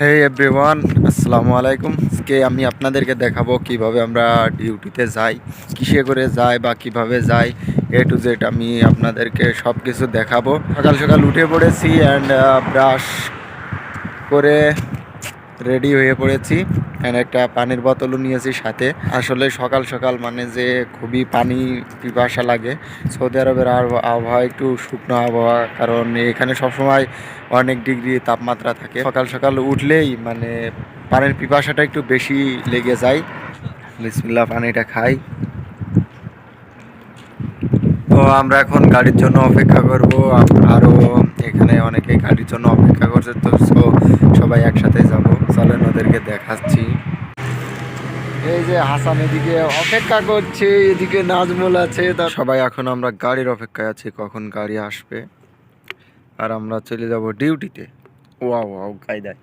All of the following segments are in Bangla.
হে এভরিওয়ান আসসালামু আলাইকুম। আজকে আমি আপনাদেরকে দেখাবো কীভাবে আমরা ডিউটিতে যাই, কিসে করে যাই বা কীভাবে যাই। এ টু জেড আমি আপনাদেরকে সব কিছু দেখাবো। সকাল সকাল উঠে পড়েছি অ্যান্ড ব্রাশ করে রেডি হয়ে পড়েছি। এখানে একটা পানির বোতলও নিয়েছি সাথে। আসলে সকাল সকাল মানে যে খুবই পানি পিপাসা লাগে। সৌদি আরবের আবহাওয়া একটু শুকনো আবহাওয়া, কারণ এখানে সবসময় অনেক ডিগ্রি তাপমাত্রা থাকে। সকাল সকাল উঠলেই মানে পানির পিপাসাটা একটু বেশি লেগে যায়। বিসমিল্লা পানিটা খাই। তো আমরা এখন গাড়ির জন্য অপেক্ষা করব। আরও এখানে অনেকে গাড়ির জন্য অপেক্ষা করছে, তো so সবাই একসাথে যাব। চলেন ওদেরকে দেখাচ্ছি। এই যে হাসান এদিকে অপেক্ষা করছে, এদিকে নাজমুল আছে। তা সবাই এখন আমরা গাড়ির অপেক্ষায় আছি, কখন গাড়ি আসবে। আর আমরা চলে যাব ডিউটিতে। ওয়াও ওয়াও কায়দায়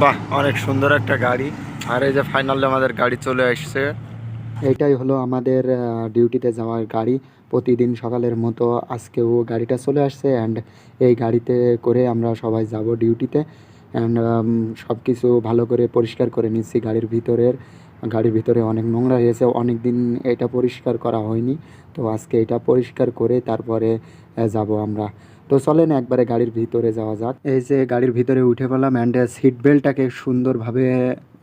বাহ, অনেক সুন্দর একটা গাড়ি। আর এই যে ফাইনালে আমাদের গাড়ি চলে আসছে। এইটাই হলো আমাদের ডিউটিতে যাওয়ার গাড়ি। প্রতিদিন সকালের মতো আজকেও গাড়িটা চলে আসছে অ্যান্ড এই গাড়িতে করে আমরা সবাই যাব ডিউটিতে অ্যান্ড সব কিছু ভালো করে পরিষ্কার করে নিচ্ছি গাড়ির ভিতরের। গাড়ির ভিতরে অনেক নোংরা হয়েছে অনেক দিন এটা পরিষ্কার করা হয়নি। তো আজকে এটা পরিষ্কার করে তারপরে যাব আমরা। তো চলেন একবারে গাড়ির ভিতরে যাওয়া যাক। এই যে গাড়ির ভিতরে উঠে পড়লাম অ্যান্ড সিট বেল্টটাকে সুন্দরভাবে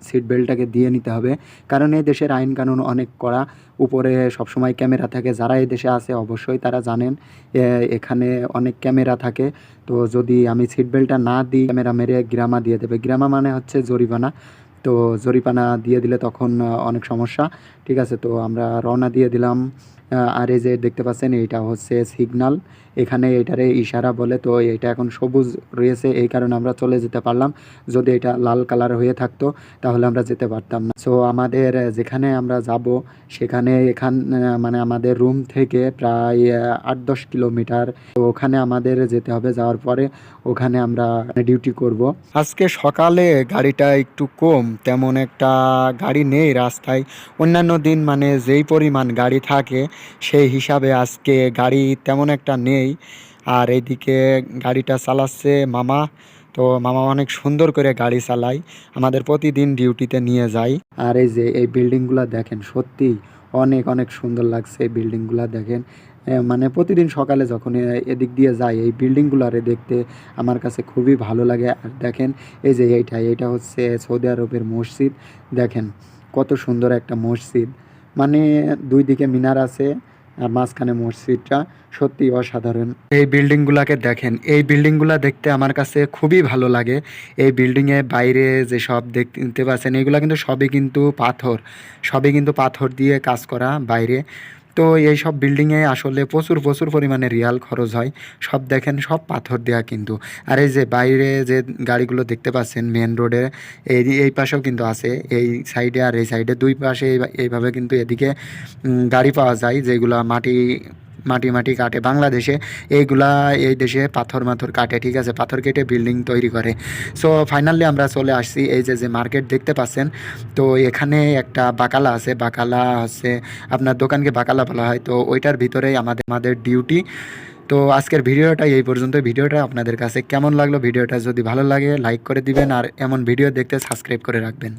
সিট বেল্টটাকে দিয়ে নিতে হবে। কারণ এই দেশের আইন কানুন অনেক কড়া, উপরে সবসময় ক্যামেরা থাকে। যারা এই দেশে আছে অবশ্যই তারা জানেন এখানে অনেক ক্যামেরা থাকে। তো যদি আমি সিট বেল্টটা না দিই, ক্যামেরা মেরে গ্রামা দিয়ে দেবে। গ্রামা মানে হচ্ছে জরিমানা। তো জরিপানা দিয়ে দিলে তখন অনেক সমস্যা। ঠিক আছে, তো আমরা রওনা দিয়ে দিলাম। আর এই যে দেখতে পাচ্ছেন, এইটা হচ্ছে সিগনাল। এখানে এটারে ইশারা বলে, তো এটা এখন সবুজ রয়েছে, এই কারণে আমরা চলে যেতে পারলাম। যদি এটা লাল কালার হয়ে থাকতো, তাহলে আমরা যেতে পারতাম না। সো আমাদের যেখানে আমরা যাব, সেখানে এখান মানে আমাদের রুম থেকে প্রায় আট দশ কিলোমিটার। তো ওখানে আমাদের যেতে হবে, যাওয়ার পরে ওখানে আমরা ডিউটি করব। আজকে সকালে গাড়িটা একটু কম তেমন একটা গাড়ি নেই রাস্তায়। অন্যান্য দিন মানে যেই পরিমাণ গাড়ি থাকে, সেই হিসাবে আজকে গাড়ি তেমন একটা নেই। আর এইদিকে গাড়িটা চালাচ্ছে মামা। তো মামা অনেক সুন্দর করে গাড়ি চালায়। আমাদের প্রতিদিন ডিউটিতে নিয়ে যায়। আর এই যে, এই বিল্ডিংগুলো দেখেন, সত্যিই অনেক অনেক সুন্দর লাগছে এই বিল্ডিংগুলো দেখেন। মানে প্রতিদিন সকালে যখন এদিক দিয়ে যাই, এই বিল্ডিংগুলারে দেখতে আমার কাছে খুবই ভালো লাগে। আর দেখেন, এই যে এইটা এইটা হচ্ছে সৌদি আরবের মসজিদ। দেখেন, কত সুন্দর একটা মসজিদ। মানে দুই দিকে মিনার আছে আর মাঝখানে মসজিদটা সত্যি অসাধারণ। এই বিল্ডিংগুলোকে দেখেন, এই বিল্ডিংগুলো দেখতে আমার কাছে খুবই ভালো লাগে। এই বিল্ডিংয়ে বাইরে যে সব দেখতে পাচ্ছেন, এগুলো কিন্তু সবই কিন্তু পাথর। সবই কিন্তু পাথর দিয়ে কাজ করা বাইরে। তো এই সব বিল্ডিংয়ে আসলে প্রচুর প্রচুর পরিমাণে রিয়াল খরচ হয়। সব দেখেন, সব পাথর দেওয়া কিন্তু। আর এই যে বাইরে যে গাড়িগুলো দেখতে পাচ্ছেন মেন রোডে এই এই পাশেও কিন্তু আছে। এই সাইডে আর এই সাইডে দুই পাশে এইভাবে কিন্তু এদিকে গাড়ি পাওয়া যায়, যেগুলো মাটি মাটি মাটি কাটে। বাংলাদেশে এইগুলা এই দেশে পাথর মাথর কাটে, ঠিক আছে? পাথর কেটে বিল্ডিং তৈরি করে। সো ফাইনালি আমরা চলে আসছি এই যে যে মার্কেট দেখতে পাচ্ছেন, তো এখানে একটা বাকালা আছে। বাকালা হচ্ছে আপনার দোকানকে বাকালা বলা হয়। তো ওইটার ভিতরেই আমাদের আমাদের ডিউটি তো আজকের ভিডিওটা এই পর্যন্ত ভিডিওটা আপনাদের কাছে কেমন লাগল? ভিডিওটা যদি ভালো লাগে লাইক করে দিবেন। আর এমন ভিডিও দেখতে সাবস্ক্রাইব করে রাখবেন।